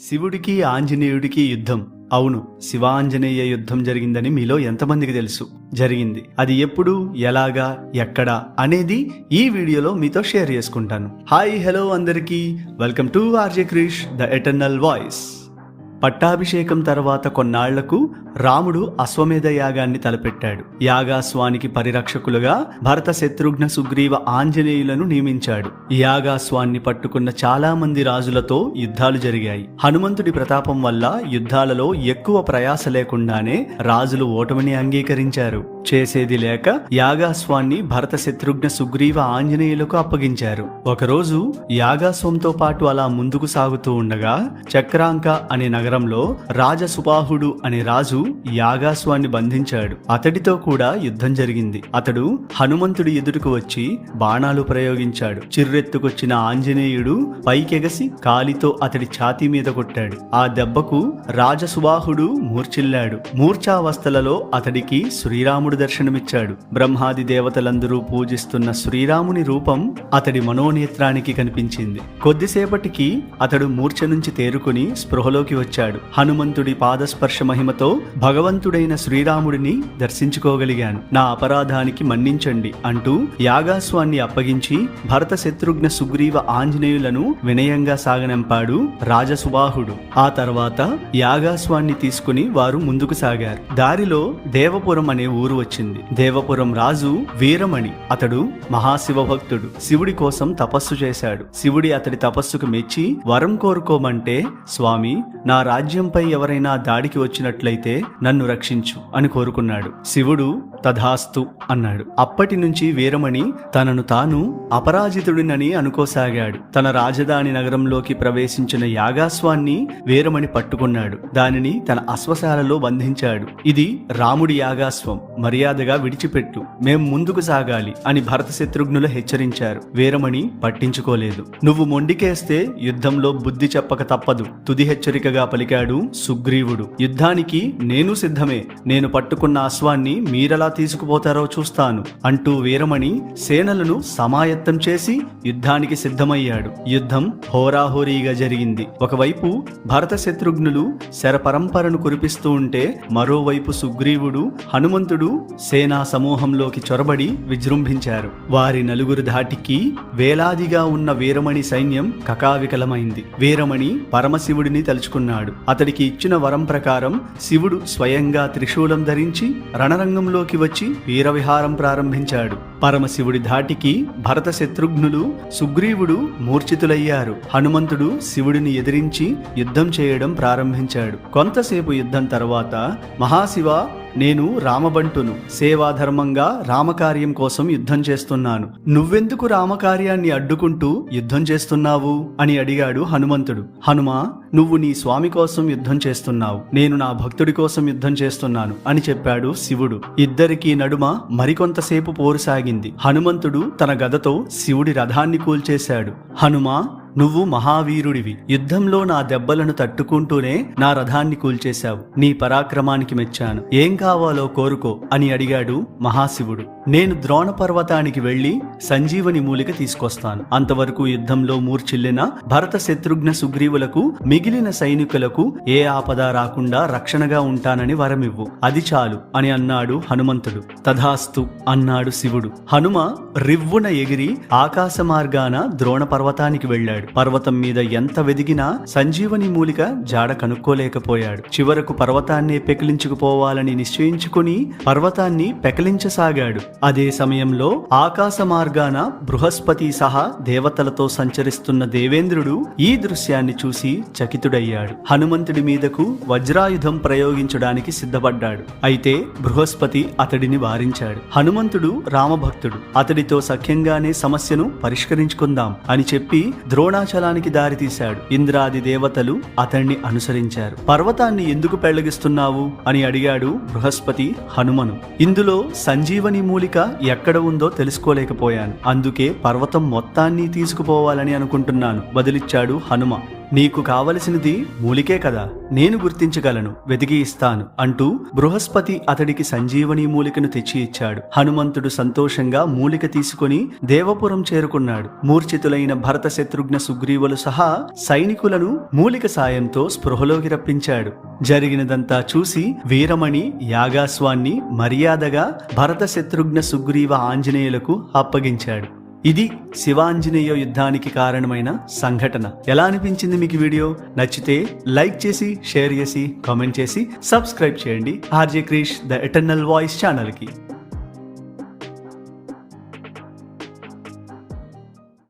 శివుడికి ఆంజనేయుడికి యుద్ధం. అవును శివాంజనేయ యుద్ధం జరిగిందని మీలో ఎంతమందికి తెలుసు? జరిగింది. అది ఎప్పుడు ఎలాగా ఎక్కడ అనేది ఈ వీడియోలో మీతో షేర్ చేసుకుంటాను. హాయ్ హలో అందరికీ. Welcome to R J Krish the eternal voice. పట్టాభిషేకం తర్వాత కొన్నాళ్ళకు రాముడు అశ్వమేధ యాగాన్ని తలపెట్టాడు. యాగాస్వానికి పరిరక్షకులుగా భరత శత్రుఘ్న సుగ్రీవ ఆంజనేయులను నియమించాడు. యాగాస్వాన్ని పట్టుకున్న చాలా మంది రాజులతో యుద్ధాలు జరిగాయి. హనుమంతుడి ప్రతాపం వల్ల యుద్ధాలలో ఎక్కువ ప్రయాస లేకుండానే రాజులు ఓటమిని అంగీకరించారు. చేసేది లేక యాగాస్వాన్ని భరత శత్రుఘ్న సుగ్రీవ ఆంజనేయులకు అప్పగించారు. ఒకరోజు యాగాస్వంతో పాటు అలా ముందుకు సాగుతూ ఉండగా చక్రాంక అనే నగరంలో రాజసుబాహుడు అనే రాజు యాగాస్వాన్ని బంధించాడు. అతడితో కూడా యుద్ధం జరిగింది. అతడు హనుమంతుడి ఎదుటకు వచ్చి బాణాలు ప్రయోగించాడు. చిర్రెత్తుకొచ్చిన ఆంజనేయుడు పైకెగసి కాలితో అతడి ఛాతీ మీద కొట్టాడు. ఆ దెబ్బకు రాజసుబాహుడు మూర్చిల్లాడు మూర్ఛావస్థలలో అతడికి శ్రీరాముడు దర్శనమిచ్చాడు. బ్రహ్మాది దేవతలందరూ పూజిస్తున్న శ్రీరాముని రూపం అతడి మనోనేత్రానికి కనిపించింది. కొద్దిసేపటికి అతడు మూర్ఛ నుంచి తేరుకుని స్పృహలోకి వచ్చాడు. హనుమంతుడి పాదస్పర్శ మహిమతో భగవంతుడైన శ్రీరాముడిని దర్శించుకోగలిగాను. నా అపరాధానికి మన్నించండి అంటూ యాగాస్వాన్ని అప్పగించి భరత శత్రుఘ్న సుగ్రీవ ఆంజనేయులను వినయంగా సాగనంపాడు రాజసుబాహుడు ఆ తర్వాత యాగాస్వాన్ని తీసుకుని వారు ముందుకు సాగారు. దారిలో దేవపురం అనే ఊరు వచ్చింది. దేవపురం రాజు వీరమణి. అతడు మహాశివ భక్తుడు శివుడి కోసం తపస్సు చేశాడు. శివుడి అతడి తపస్సుకు మెచ్చి వరం కోరుకోమంటే స్వామి నా రాజ్యంపై ఎవరైనా దాడికి వచ్చినట్లయితే నన్ను రక్షించు అని కోరుకున్నాడు. శివుడు తథాస్తు అన్నాడు. అప్పటి నుంచి వీరమణి తనను తాను అపరాజితుడినని అనుకోసాగాడు. తన రాజధాని నగరంలోకి ప్రవేశించిన యాగాస్వాన్ని వీరమణి పట్టుకున్నాడు. దానిని తన అశ్వశాలలో బంధించాడు. ఇది రాముడి యాగాస్వం. మర్యాదగా విడిచిపెట్టు. మేం ముందుకు సాగాలి అని భరత శత్రుఘ్నులు హెచ్చరించారు. వీరమణి పట్టించుకోలేదు. నువ్వు మొండికేస్తే యుద్ధంలో బుద్ధి చెప్పక తప్పదు. తుది హెచ్చరికగా పలికాడు సుగ్రీవుడు. యుద్ధానికి నేను సిద్ధమే. నేను పట్టుకున్న అశ్వాన్ని మీరెలా తీసుకుపోతారో చూస్తాను అంటూ వీరమణి సేనలను సమాయత్తం చేసి యుద్ధానికి సిద్ధమయ్యాడు. యుద్ధం హోరాహోరీగా జరిగింది. ఒకవైపు భరత శత్రుఘ్నులు శరపరంపరను కురిపిస్తూ ఉంటే మరోవైపు సుగ్రీవుడు హనుమంతుడు సేనా సమూహంలోకి చొరబడి విజృంభించారు. వారి నలుగురు ధాటికి వేలాదిగా ఉన్న వీరమణి సైన్యం కకావికలమైంది. వీరమణి పరమశివుడిని తలుచుకున్నాడు. అతడికి ఇచ్చిన వరం ప్రకారం శివుడు స్వయంగా త్రిశూలం ధరించి రణరంగంలోకి వచ్చి వీరవిహారం ప్రారంభించాడు. పరమశివుడి ధాటికి భరత శత్రుఘ్నులు సుగ్రీవుడు మూర్ఛితులయ్యారు. హనుమంతుడు శివుడిని ఎదిరించి యుద్ధం చేయడం ప్రారంభించాడు. కొంతసేపు యుద్ధం తర్వాత మహాశివ నేను రామబంటును సేవాధర్మంగా రామకార్యం కోసం యుద్ధం చేస్తున్నాను. నువ్వెందుకు రామకార్యాన్ని అడ్డుకుంటూ యుద్ధం చేస్తున్నావు? అని అడిగాడు హనుమంతుడు. హనుమా నువ్వు నీ స్వామి కోసం యుద్ధం చేస్తున్నావు. నేను నా భక్తుడి కోసం యుద్ధం చేస్తున్నాను అని చెప్పాడు శివుడు. ఇద్దరికీ నడుమ మరికొంతసేపు పోరు సాగింది. హనుమంతుడు తన గదతో శివుడి రథాన్ని కూల్చేశాడు. హనుమా నువ్వు మహావీరుడివి. యుద్ధంలో నా దెబ్బలను తట్టుకుంటూనే నా రథాన్ని కూల్చేశావు. నీ పరాక్రమానికి మెచ్చాను. ఏం కావాలో కోరుకో అని అడిగాడు మహాశివుడు. నేను ద్రోణ పర్వతానికి వెళ్ళి సంజీవని మూలిక తీసుకొస్తాను. అంతవరకు యుద్ధంలో మూర్చిల్లిన భరత శత్రుఘ్న సుగ్రీవులకు మిగిలిన సైనికులకు ఏ ఆపద రాకుండా రక్షణగా ఉంటానని వరమివ్వు. అది చాలు అని అన్నాడు హనుమంతుడు. తథాస్తు అన్నాడు శివుడు. హనుమ రివ్వున ఎగిరి ఆకాశ మార్గాన ద్రోణ పర్వతానికి వెళ్ళాడు. పర్వతం మీద ఎంత వెదిగినా సంజీవని మూలిక జాడ కనుక్కోలేకపోయాడు. చివరకు పర్వతాన్నే పెకిలించుకుపోవాలని నిశ్చయించుకుని పర్వతాన్ని పెకలించసాగాడు. అదే సమయంలో ఆకాశ మార్గాన బృహస్పతి సహా దేవతలతో సంచరిస్తున్న దేవేంద్రుడు ఈ దృశ్యాన్ని చూసి చకితుడయ్యాడు. హనుమంతుడి మీదకు వజ్రాయుధం ప్రయోగించడానికి సిద్ధపడ్డాడు. అయితే బృహస్పతి అతడిని వారించాడు. హనుమంతుడు రామభక్తుడు. అతడితో సఖ్యంగానే సమస్యను పరిష్కరించుకుందాం అని చెప్పి అరుణాచలానికి దారితీశాడు ఇంద్రాది దేవతలు అతన్ని అనుసరించారు. పర్వతాన్ని ఎందుకు పెళ్ళగిస్తున్నావు? అని అడిగాడు బృహస్పతి హనుమను. ఇందులో సంజీవని మూలిక ఎక్కడ ఉందో తెలుసుకోలేకపోయాను. అందుకే పర్వతం మొత్తాన్ని తీసుకుపోవాలని అనుకుంటున్నాను బదిలిచ్చాడు హనుమ. నీకు కావలసినది మూలికే కదా. నేను గుర్తించగలను వెతికి ఇస్తాను అంటూ బృహస్పతి అతడికి సంజీవని మూలికను తెచ్చి ఇచ్చాడు. హనుమంతుడు సంతోషంగా మూలిక తీసుకుని దేవపురం చేరుకున్నాడు. మూర్ఛితులైన భరత శత్రుఘ్న సుగ్రీవులు సహా సైనికులను మూలిక సాయంతో స్పృహలోకి రప్పించాడు. జరిగినదంతా చూసి వీరమణి యాగాస్వాన్ని మర్యాదగా భరత శత్రుఘ్న సుగ్రీవ ఆంజనేయులకు అప్పగించాడు. ఇది శివాంజనేయ యుద్ధానికి కారణమైన సంఘటన. ఎలా అనిపించింది మీకు వీడియో? నచ్చితే లైక్ చేసి షేర్ చేసి కామెంట్ చేసి సబ్స్క్రైబ్ చేయండి. R J Krish the eternal voice ఛానల్కి.